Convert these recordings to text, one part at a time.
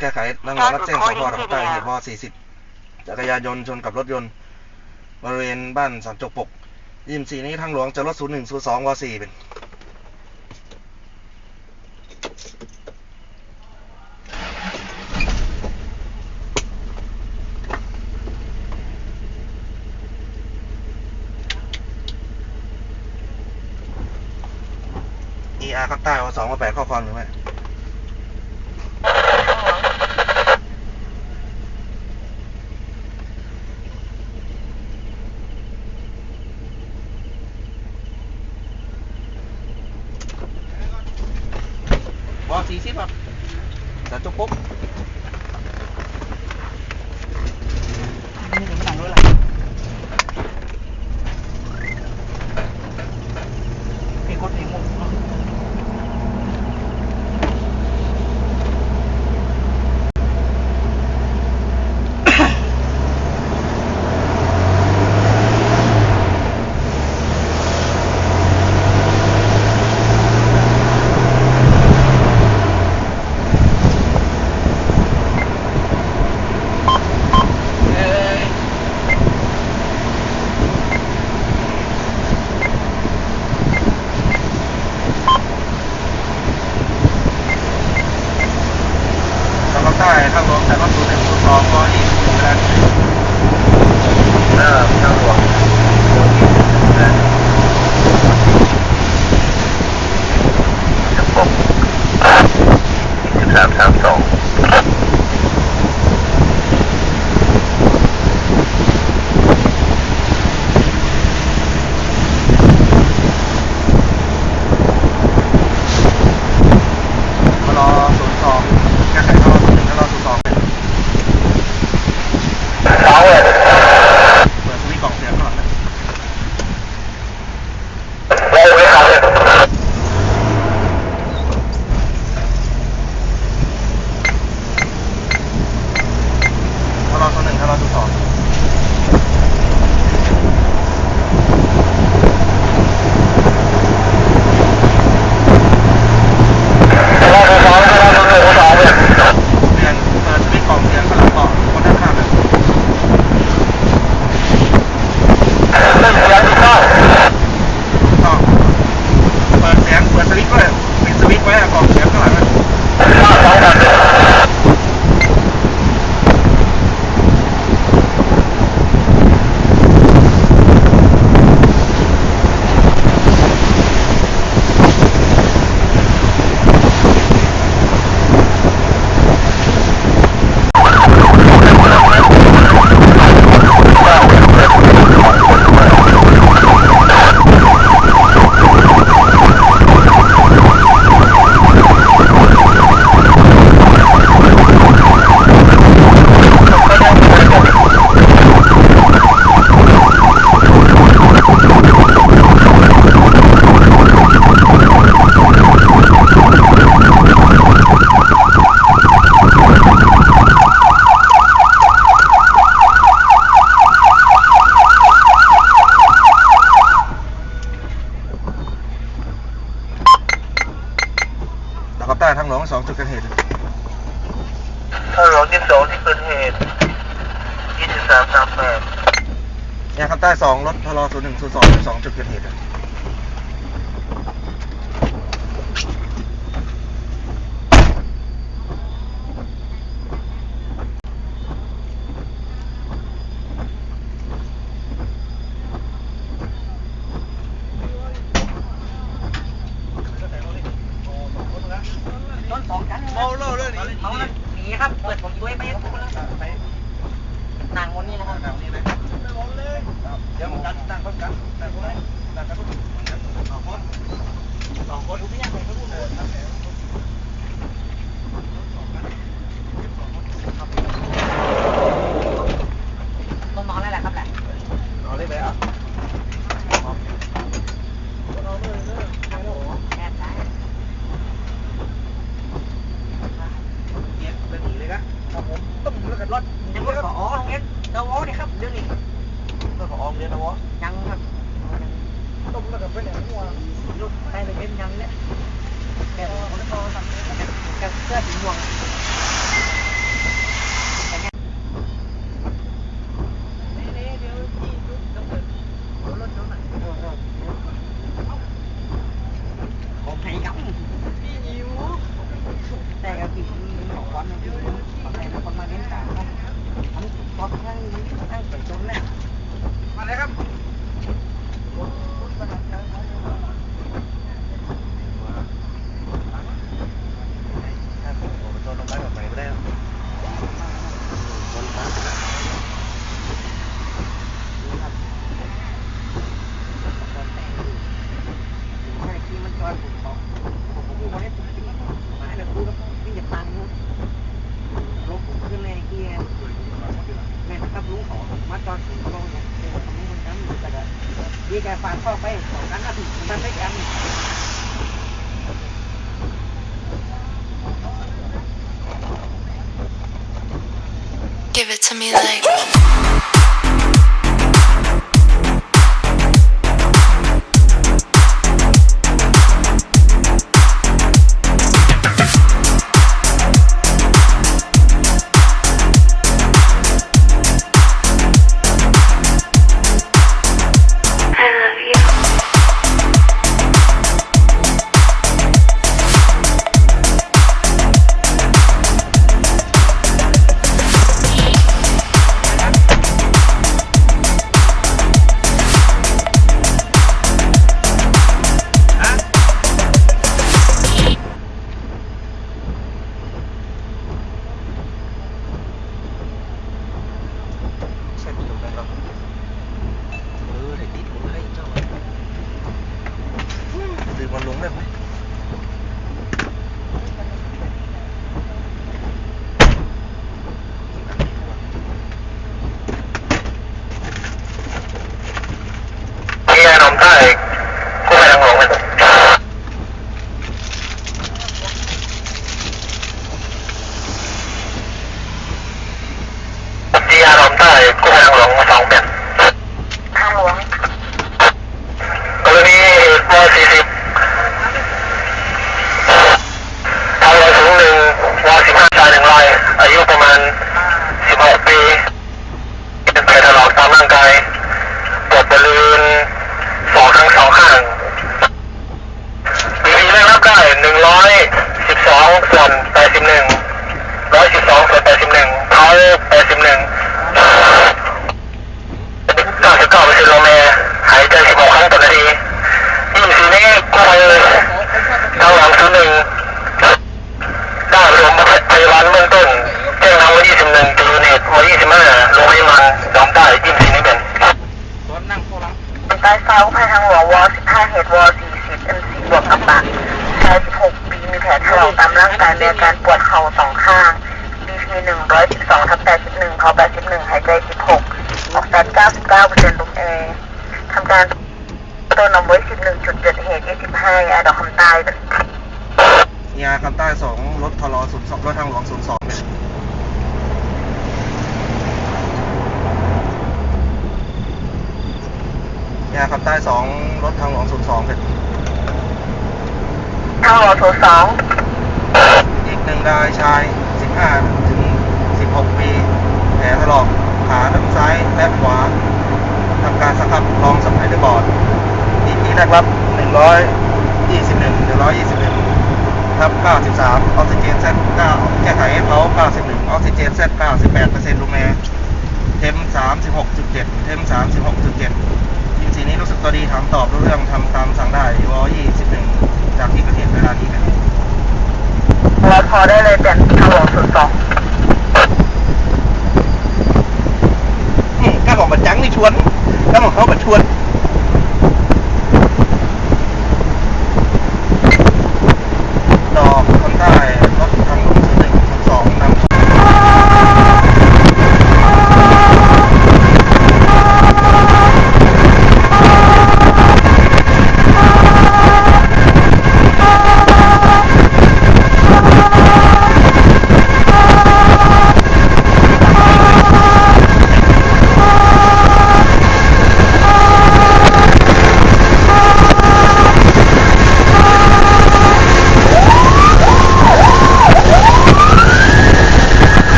แก้ไขนักรับแจ้งสพดอกใต้เหตุม 40 จักรยานยนต์ชนกับรถยนต์บริเวณบ้านสามจกปกยิมสีนี้ทางหลวงจะรถ01 02ว4เป็น ER ข้างใต้ว2ว่า8ข้อความหรือไม่ บอสี่สิบครับ แต่จุกปุ๊บ นี่ถึงหนังด้วยอะไรเพลงโคตรเพลงมุกเนาะ ทางภาคใต้ ทางหลวงสายรถศูนย์หนึ่งศูนย์สองก็ยี่สิบเวลาเออทางหลวง ต้ทางหลวงสองจุดเกิดเหตุถ้าเราที่สองที่เกิดเหตุยี่สิบสามสามแปดเนี่ยครับใต้สองรถทรศูนย์หนึ่งศูนย์สองสองจุดเกิดเหตุอะ ต้นสองกันเมาเล่าเลยนี่เมาแล้วหนีครับ เปิดผมด้วยไปหนังวันนี้นะครับ หนังนี้เลยเดี๋ยวผมดันนั่งรถกันนั่งรถเลยนั่งกันรถสองคน สองคนไม่อยากไปพูดเลยต้นเมาแล้วแหละครับแหละ เอาเลยไหมอะ แอบได้ เกียร์เป็นหนีเลยครับผมต้มแล้วกันรถ ยังไม่ขออ๋อโรงเรียนเดาวอเนี่ยครับเรื่องนี้ เรื่องของออมเรียนนะวะยังครับต้ Give it to me like. กายมีอาการปวดเข่าสองข้าง BP 112ทับ81เขา81หายใจ16ออกซิเจน99%ลมแอร์ทำการตัวนำไว้11จุดเกิดเหตุ25ยาดอกคำใต้ยาคำใต้สองรถทรศูนย์สองรถทางหลวงศูนย์สองเนี่ยยาคำใต้สองรถทางหลวงศูนย์สองเนี่ยทางหลวงศูนย์สองอีก หนึ่งรายชาย 15 ถึง 16 ปี แผลถลอกขาทั้งซ้ายและขวาทำการสครับรองสไปเดอร์บอร์ดดีพีแรกรับ 121 121ทับ 93 ออกซิเจนเซต9แก้ไขให้เขา91 ออกซิเจนเซต98%ลูกแม่เทม36.7 เทม36.7ทีมสีนี้รู้สึกตัวดีถามตอบรู้เรื่องทำตามสั่งได้วอ21 จากที่เกิดเหตุเวลานี้เป็น รอพอได้เลยเป็นทางหลวงศูนย์สองอืมกล้าบอกมาจังนี่ชวนกล้าบอกเขามาชวน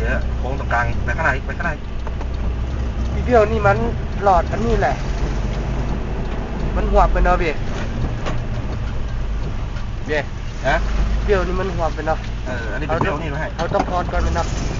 เยอะๆเยอะโค้งตรงกลางแต่ขางหนาดอีกไปขางหนาดอีกพี่เบี้ยวนี่มันหลอดอันนี้แหละ มันหัวไปเนาะเบี้ยเบี้ยนะเบี้ยวนี่มันหัวไปเนาะเอออันนี้เป็นเบี้ยวนี่ไหมให้เขาต้องทอดก่อนไหมเนาะเ